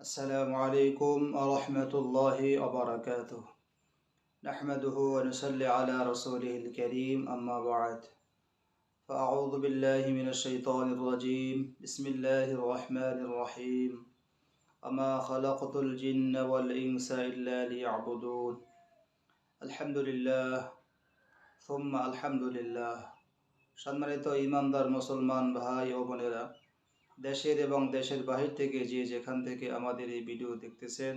السلام عليكم ورحمة الله وبركاته نحمده ونصلي على رسوله الكريم أما بعد فأعوذ بالله من الشيطان الرجيم بسم الله الرحمن الرحيم وما خلقت الجن والإنس إلا ليعبدون الحمد لله ثم الحمد لله সম্মানিত ইমানদার মুসলমান ভাই ও বোনেরা দেশের এবং দেশের বাহির থেকে যে যেখান থেকে আমাদের এই ভিডিও দেখতেছেন,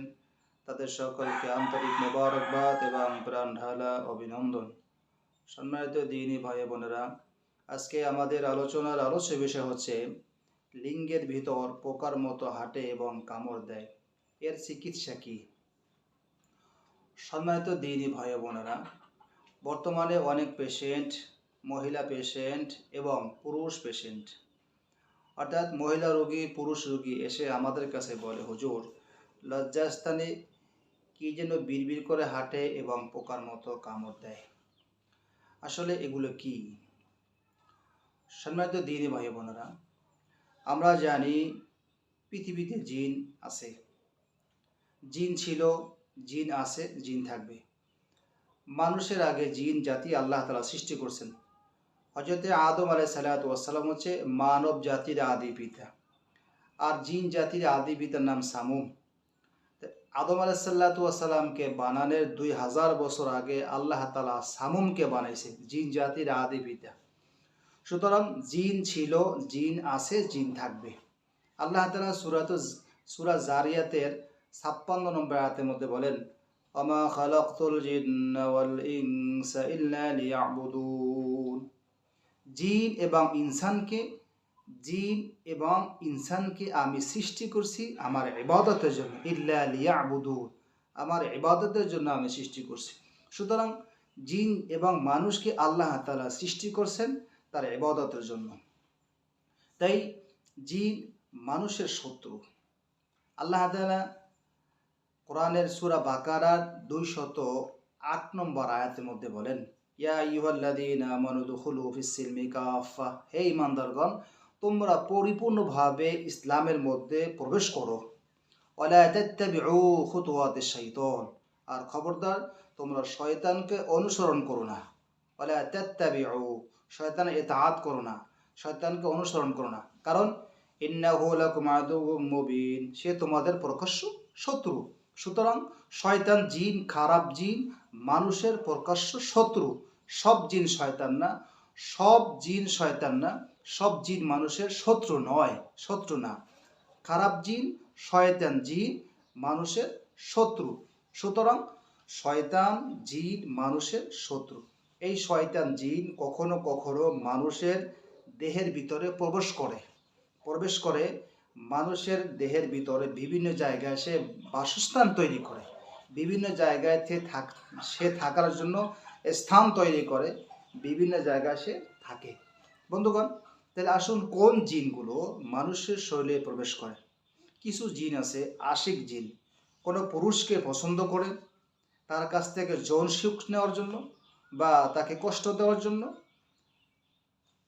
তাদের সকলকে আন্তরিক মোবারকবাদ এবং প্রাণ ঢালা অভিনন্দন। সম্মানিত দিনী ভাই বোনেরা, আজকে আমাদের আলোচনার আলোচ্য বিষয় হচ্ছে লিঙ্গের ভিতর পোকার মতো হাঁটে এবং কামড় দেয়। এর চিকিৎসা কি? সম্মানিত দিনী ভাই বোনেরা, বর্তমানে অনেক পেশেন্ট মহিলা পেশেন্ট এবং পুরুষ পেশেন্ট অর্থাৎ মহিলা রোগী, পুরুষ রোগী এসে আমাদের কাছে বলে, হুজুর, লজ্জাস্থানে কি যেন বিড়বিড় করে হাঁটে এবং পোকার মতো কামড় দেয়। আসলে এগুলো কি? সম্মানিত দিনী ভাই বোনেরা, আমরা জানি পৃথিবীতে জিন আছে। জিন ছিল, জিন আছে, জিন থাকবে। মানুষের আগে জিন জাতি আল্লাহ তালা সৃষ্টি করছেন। হজরতে আদম আলাই সালাতাম হচ্ছে মানব জাতির আদি পিতা। আর জিন জাতির আদি পিতার নাম সামুম। তা আদম আলাই সাল্লাতামকে বানানোর দুই হাজার বছর আগে আল্লাহ তালা সামুমকে বানাইছে, জিন জাতির আদি পিতা। সুতরাং জিন ছিল, জিন আছে, জিন থাকবে। আল্লাহ তালা সুরাত সুরা জারিয়াতের ছাপ্পান্ন নম্বর আয়াতের মধ্যে বলেন অমা ইনসা ইল্লা লিয়াবুদুন। জিন এবং ইনসানকে, জিন এবং ইনসানকে আমি সৃষ্টি করছি আমার ইবাদতের জন্য। ইল্লা লিয়াবুদুন, আমার ইবাদতের জন্য আমি সৃষ্টি করছি। সুতরাং জিন এবং মানুষকে আল্লাহ তালা সৃষ্টি করছেন তার ইবাদতের জন্য। তাই জিন মানুষের শত্রু। আল্লাহ তাআলা কোরআনের সূরা বাকারার দুইশত আট নম্বর আয়াতের মধ্যে বলেন ইয়া হে ঈমানদারগণ, তোমরা পরিপূর্ণভাবে ইসলামের মধ্যে প্রবেশ করো। ওয়ালা আর খবরদার, তোমরা শয়তানকে অনুসরণ করো না। ওয়ালা তাত্তাবিউ ইতাআত করো না। শয়তানকে অনুসরণ করো না। কারণ, ইন্নাহু সে তোমাদের প্রকাশ্য শত্রু। সুতরাং, শয়তান জিন, খারাপ জিন, মানুষের প্রকাশ্য শত্রু। সব জিন শয়তান না, সব জিন শয়তান না, সব জিন মানুষের শত্রু নয়, শত্রু না। খারাপ জিন, শয়তান জিন, মানুষের শত্রু। সুতরাং শয়তান জিন, মানুষের শত্রু। এই শয়তান জিন কখনো কখনো মানুষের দেহের ভিতরে প্রবেশ করে। প্রবেশ করে মানুষের দেহের ভিতরে বিভিন্ন জায়গায় সে বাসস্থান তৈরি করে। বিভিন্ন জায়গায় সে থাকার জন্য স্থান তৈরি করে, বিভিন্ন জায়গায় সে থাকে। বন্ধুগণ, তাহলে আসুন কোন জিনগুলো মানুষের শরীরে প্রবেশ করে? কিছু জিন আছে, আশিক জিন। কোনো পুরুষকে পছন্দ করে তার কাছ থেকে যৌন সুখ নেওয়ার জন্য বা তাকে কষ্ট দেওয়ার জন্য?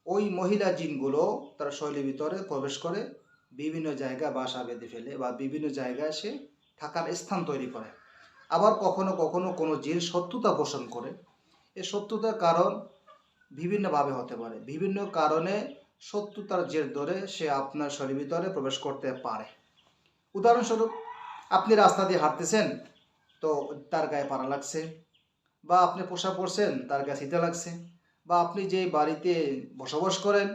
ওই মহিলা জিনগুলো তার শৈলীর ভিতরে প্রবেশ করে, বিভিন্ন জায়গায় বাসা বেঁধে ফেলে বা বিভিন্ন জায়গায় সে থাকার স্থান তৈরি করে। আবার কখনো কখনো কোনো জিন শত্রুতা পোষণ করে এই শত্রুতার কারণ বিভিন্নভাবে হতে পারে। বিভিন্ন কারণে শত্রুতার জের ধরে সে আপনার শরীর ভিতরে প্রবেশ করতে পারে। উদাহরণস্বরূপ, আপনি রাস্তা দিয়ে হাঁটতেছেন, তো তার গায়ে পাড়া লাগছে, বা আপনি পোশাক পরছেন, তার গায়ে শীতে লাগছে, বা আপনি যে বাড়িতে বসবাস করেন,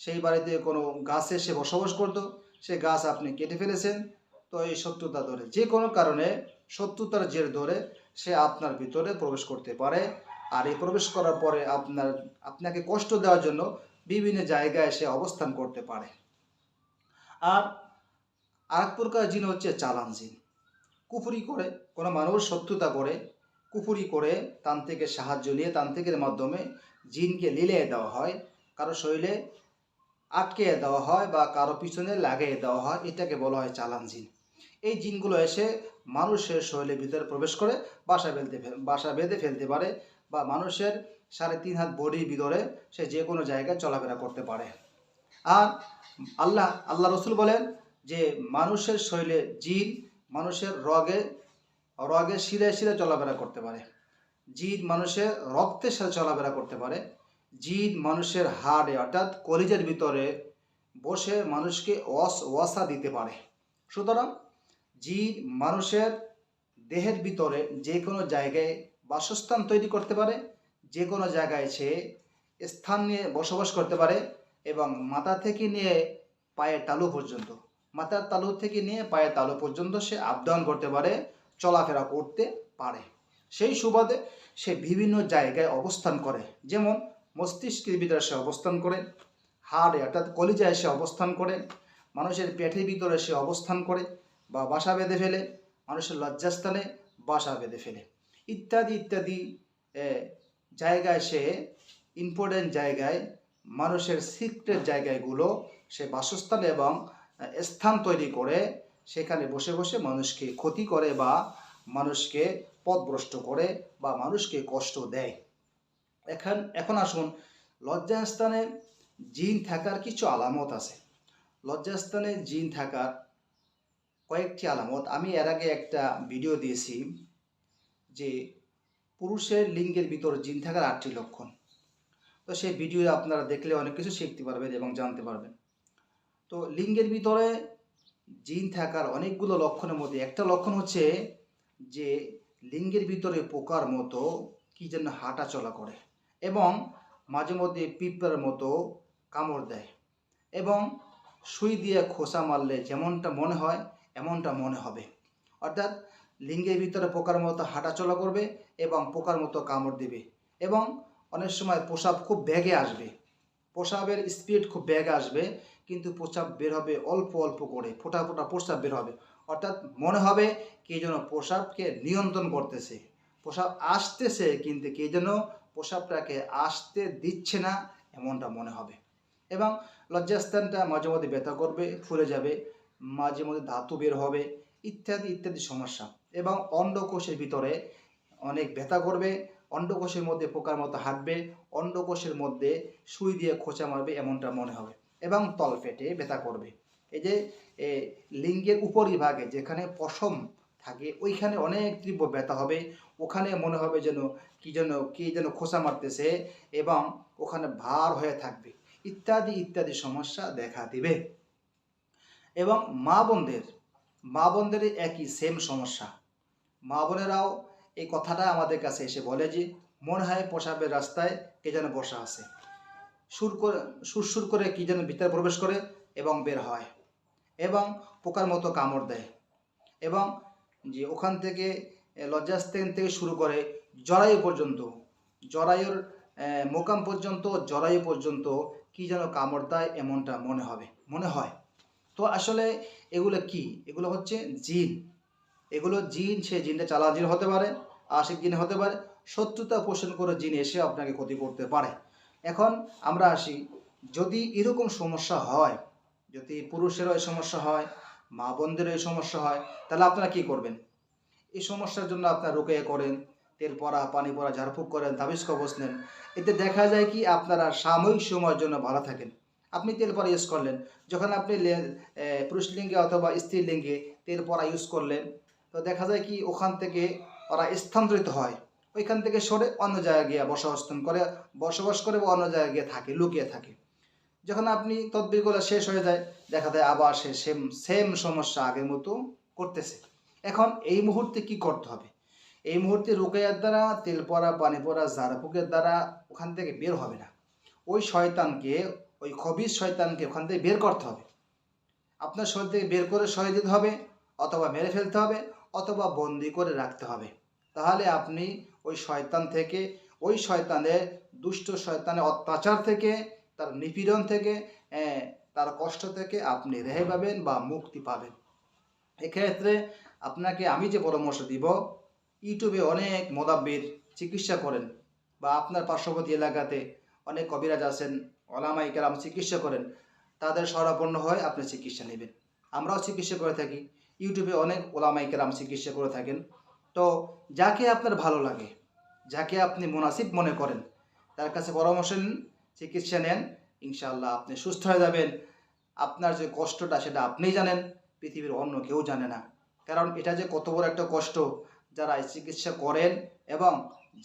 সেই বাড়িতে কোনো গাছে সে বসবাস করতো, সে গাছ আপনি কেটে ফেলেছেন, তো এই শত্রুতা ধরে। যে কোনো কারণে শত্রুতার জের ধরে সে আপনার ভিতরে প্রবেশ করতে পারে। আর এই প্রবেশ করার পরে আপনার, আপনাকে কষ্ট দেওয়ার জন্য বিভিন্ন জায়গায় সে অবস্থান করতে পারে। আর আরেক প্রকার জিন হচ্ছে চালান জিন। কুফুরি করে, কোনো মানুষ শত্রুতা করে, কুফুরি করে তান্ত্রিকের সাহায্য নিয়ে তান্ত্রিকের মাধ্যমে জিনকে লিলিয়ে দেওয়া হয়, কারও শরীরে আটকে দেওয়া হয় বা কারও পিছনে লাগিয়ে দেওয়া হয়, এটাকে বলা হয় চালান জিন। এই জিনগুলো এসে মানুষের শরীরের ভিতরে প্রবেশ করে, বাসা বেঁধে বাসা বেঁধে ফেলতে পারে বা মানুষের সাড়ে তিন হাত বডির ভিতরে সে যে কোনো জায়গায় চলাফেরা করতে পারে। আর আল্লাহ আল্লাহ রসুল বলেন যে মানুষের শরীরে জিন, মানুষের রগে রগে শিরে শিরে চলাফেরা করতে পারে। জিন মানুষের রক্তের সাথে চলাফেরা করতে পারে। জিন মানুষের হাড়ে, অর্থাৎ কলিজের ভিতরে বসে মানুষকে অস ওয়াসা দিতে পারে। সুতরাং জিন মানুষের দেহের ভিতরে যে কোনো জায়গায় বাসস্থান তৈরি করতে পারে যে কোনো জায়গায় সে স্থান নিয়ে বসবাস করতে পারে এবং মাথা থেকে নিয়ে পায়ের তালু পর্যন্ত, মাথার তালু থেকে নিয়ে পায়ের তালু পর্যন্ত সে ডাউন করতে পারে, চলাফেরা করতে পারে। সেই সুবাদে সে বিভিন্ন জায়গায় অবস্থান করে, যেমন মস্তিষ্কের ভিতরে সে অবস্থান করে, হাড়ে অর্থাৎ কলিজায় সে অবস্থান করে, মানুষের পেটের ভিতরে সে অবস্থান করে বা বাসা বেঁধে ফেলে, মানুষের লজ্জাস্থানে বাসা বেঁধে ফেলে। ইত্যাদি ইত্যাদি জায়গায় সে ইম্পর্টেন্ট জায়গায়, মানুষের সিক্রেট জায়গাগুলো সে বাসস্থান এবং স্থান তৈরি করে, সেখানে বসে বসে মানুষকে ক্ষতি করে বা মানুষকে পথভ্রষ্ট করে বা মানুষকে কষ্ট দেয়। এখন এখন আসুন, লজ্জাস্থানে জিন থাকার কিছু আলামত আছে। লজ্জাস্থানে জিন থাকার কয়েকটি আলামত। আমি এর আগে একটা ভিডিও দিয়েছি। যে পুরুষের লিঙ্গের ভিতর জিন থাকার আটটি লক্ষণ। তো সেই ভিডিও আপনারা দেখলে অনেক কিছু শিখতে পারবেন এবং জানতে পারবেন। তো লিঙ্গের ভিতরে জিন থাকার অনেকগুলো লক্ষণের মধ্যে একটা লক্ষণ হচ্ছে যে লিঙ্গের ভিতরে পোকার মতো কি যেন হাঁটা চলা করে এবং মাঝে মধ্যে পিঁপড়ার মতো কামড় দেয় এবং সুই দিয়ে খোসা মারলে যেমনটা মনে হয়, এমনটা মনে হবে। অর্থাৎ লিঙ্গের ভিতরে পোকার মতো হাঁটাচলা করবে এবং পোকার মতো কামড় দিবে। এবং অনেক সময় প্রসাব খুব ব্যাগে আসবে। প্রসাবের স্পিড খুব ব্যাগে আসবে, কিন্তু প্রসাব বের হবে অল্প অল্প করে, ফোটা ফোটা প্রসাব বের হবে। অর্থাৎ মনে হবে কে যেন প্রসাবকে নিয়ন্ত্রণ করতেছে। প্রসাব আসতেছে, কিন্তু কে যেন প্রসাবটাকে আসতে দিচ্ছে না, এমনটা মনে হবে। এবং লজ্জাস্থানটা মাঝে মধ্যে ব্যথা করবে, ফুলে যাবে, মাঝে মধ্যে ধাতু বের হবে, ইত্যাদি ইত্যাদি সমস্যা। এবং অন্ডকোষের ভিতরে অনেক ব্যথা করবে, অন্ডকোষের মধ্যে পোকার মতো হাঁটবে, অন্ডকোষের মধ্যে সুই দিয়ে খোঁচা মারবে এমনটা মনে হবে এবং তল ফেটে ব্যথা করবে। এই যে লিঙ্গের উপরিভাগে যেখানে পশম থাকে, ওইখানে অনেক তীব্র ব্যথা হবে, ওখানে মনে হবে যেন কি যেন কি যেন খোঁচা মারতেছে এবং ওখানে ভার হয়ে থাকবে, ইত্যাদি ইত্যাদি সমস্যা দেখা দিবে। এবং মা বোনদের মা বোনদের একই সেম সমস্যা। মা বোনেরাও এই কথাটা আমাদের কাছে এসে বলে যে, মনে হয় প্রসাবের রাস্তায় কে যেন বসা আছে। সুর করে সুরসুর করে কি যেন ভিতরে প্রবেশ করে এবং বের হয় এবং পোকার মতো কামড় দেয় এবং যে ওখান থেকে লজ্জাস্থান থেকে শুরু করে জরায়ু পর্যন্ত, জরায়ুর মোকাম পর্যন্ত, জরায়ু পর্যন্ত কি যেন কামড় দেয় এমনটা মনে হবে, মনে হয়। তো আসলে এগুলো কি? এগুলো হচ্ছে জিন। এগুলো জিন, সে জিনটা চালা জিন হতে পারে, আশিক জিন হতে পারে, শত্রুতা পোষণ করে জিন এসে আপনাকে ক্ষতি করতে পারে। এখন আমরা আসি, যদি এরকম সমস্যা হয়, যদি পুরুষেরও এই সমস্যা হয়, মা বোনদেরও এই সমস্যা হয়, তাহলে আপনারা কি করবেন? এই সমস্যার জন্য আপনারা রোকে করেন, তেল পরা পানি পরা ঝাড়ফুঁক করেন তাবিজ কবচ নেন। এতে দেখা যায় কি, আপনারা সাময়িক সময়ের জন্য ভালো থাকেন। আপনি তেল পরা ইউজ করলেন, যখন আপনি পুরুষ লিঙ্গে অথবা স্ত্রী লিঙ্গে তেল পরা ইউজ করলেন তো দেখা যায় কি ওখান থেকে ওরা স্থানান্তরিত হয়। ওইখান থেকে সরে অন্য জায়গায় গিয়ে বসবাস করে বসবাস করে বা অন্য জায়গায় গিয়ে থাকে, লুকিয়ে থাকে। যখন আপনি তদবিরগুলো শেষ হয়ে যায়, দেখা যায় আবার সে সেম সেম সমস্যা আগের মতো করতেছে। এখন এই মুহূর্তে কি করতে হবে? এই মুহূর্তে রুকাইয়ার দ্বারা, তেল পরা পানি পরা জারাপুকের দ্বারা ওখান থেকে বের হবে না। ওই শয়তানকে, ওই খবিজ শয়তানকে ওখান থেকে বের করতে হবে। আপনার শরীর থেকে বের করে সরিয়ে দিতে হবে, অথবা মেরে ফেলতে হবে অথবা বন্দি করে রাখতে হবে। তাহলে আপনি ওই শয়তান থেকে, ওই শয়তানের দুষ্ট শয়তানের অত্যাচার থেকে, তার নিপীড়ন থেকে তার কষ্ট থেকে আপনি রেহাই পাবেন বা মুক্তি পাবেন। এক্ষেত্রে আপনাকে আমি যে পরামর্শ দিব, ইউটিউবে অনেক মোদাব্বির চিকিৎসা করেন বা আপনার পার্শ্ববর্তী এলাকাতে অনেক কবিরাজ আছেন ওলামাই কেরাম চিকিৎসা করেন, তাদের শরণাপন্ন হয় আপনি চিকিৎসা নেবেন। আমরাও চিকিৎসা করে থাকি। ইউটিউবে অনেক ওলামাই কেরাম চিকিৎসা করে থাকেন। তো যাকে আপনার ভালো লাগে, যাকে আপনি মুনাসিব মনে করেন, তার কাছে পরামর্শ নিন, চিকিৎসা নেন, ইনশাআল্লাহ আপনি সুস্থ হয়ে যাবেন। আপনার যে কষ্টটা সেটা আপনিই জানেন, পৃথিবীর অন্য কেউ জানে না। কারণ এটা যে কত বড় একটা কষ্ট, যারা এই চিকিৎসা করেন এবং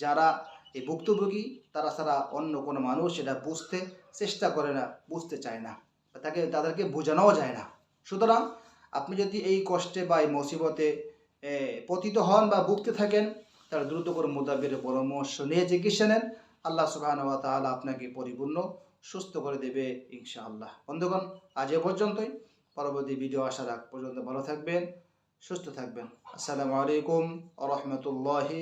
যারা এই ভুক্তভোগী, তারা ছাড়া অন্য কোনো মানুষ সেটা বুঝতে চেষ্টা করে না, বুঝতে চায় না তাকে, তাদেরকে বোঝানোও যায় না। সুতরাং আপনি যদি এই কষ্টে বা এই মুসিবতে পতিত হন বা ভুগতে থাকেন, তাহলে দ্রুত করে মোদাবের পরামর্শ নিয়ে চিকিৎসা নেন। আল্লাহ সুবাহ তাহলে আপনাকে পরিপূর্ণ, সুস্থ করে দেবে ইনশাআল্লাহ। বন্ধুগণ, আজ এ পর্যন্তই। পরবর্তী ভিডিও আসার আগ পর্যন্ত ভালো থাকবেন, সুস্থ থাকবেন। আসসালামু আলাইকুম আ রহমতুল্লাহি